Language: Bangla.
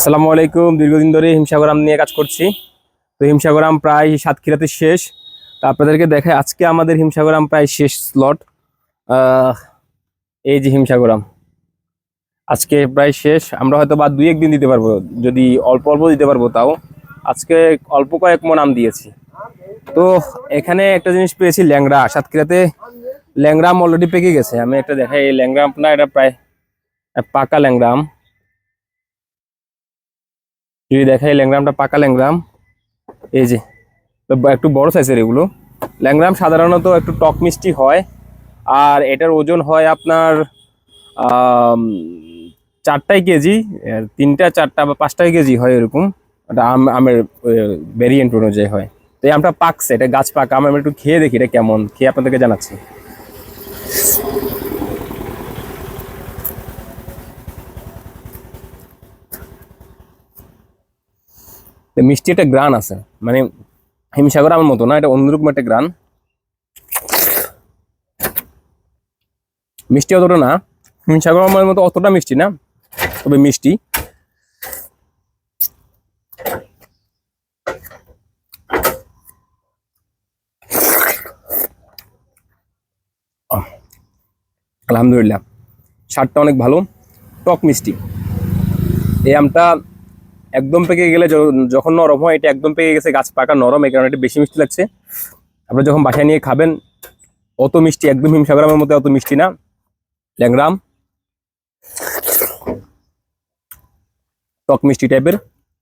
আসসালামু আলাইকুম। দীর্ঘদিন ধরে হিমসাগরাম নিয়ে কাজ করছি। তো হিমসাগরাম প্রায় সাতক্ষীরাতে শেষ। তো আপনাদেরকে দেখায় আজকে আমাদের হিমসাগরাম প্রায় শেষ স্লট এই যে হিমসাগরাম আজকে প্রায় শেষ। আমরা হয়তো বা দুই একদিন দিতে পারব। যদি অল্প অল্প দিতে পারব তাও। আজকে অল্প কয়েক মন আম দিয়েছি। তো এখানে একটা জিনিস পেয়েছি, ল্যাংড়া। সাতক্ষীরাতে আম অলরেডি পেকে গেছে। আমি একটা দেখাই, এই ল্যাংড়া আমটা এটা প্রায় পাকা ল্যাংড়া আম। যদি দেখাই ল্যাংরামটা পাকা ল্যাংরাম এই যে, একটু বড় সাইজের এগুলো। ল্যাংরাম সাধারণত একটু টক মিষ্টি হয়, আর এটার ওজন হয় আপনার চারটাই কেজি, তিনটা, চারটা বা পাঁচটাই কেজি হয় এরকম। এটা আম, আমের ভেরিয়েন্ট অনুযায়ী হয়। তো এই আমটা পাকছে এটা গাছ পাকা আম আমি একটু খেয়ে দেখি এটা কেমন, খেয়ে আপনাদেরকে জানাচ্ছি। মিষ্টি একটা গ্রান আছে। মানে হিমসাগর আমার মতো না, এটা অন্যরকম একটা গ্রান। মিষ্টি অতটা না হিমসাগর আমার মতো অতটা মিষ্টি না, তবে মিষ্টি। আলহামদুলিল্লাহ, স্বাদটা অনেক ভালো, টক মিষ্টি। এই আমটা একদম পেকে গেলে যখন নরম হয়, এটা একদম পেকে গেছে, গাছ পাকা, নরম, এই কারণে এটা বেশি মিষ্টি লাগছে। আপনারা যখন বাসায় নিয়ে খাবেন, অত মিষ্টি, একদম হিমসাগরামের মধ্যে অত মিষ্টি না। ল্যাংরাম টক মিষ্টি টাইপের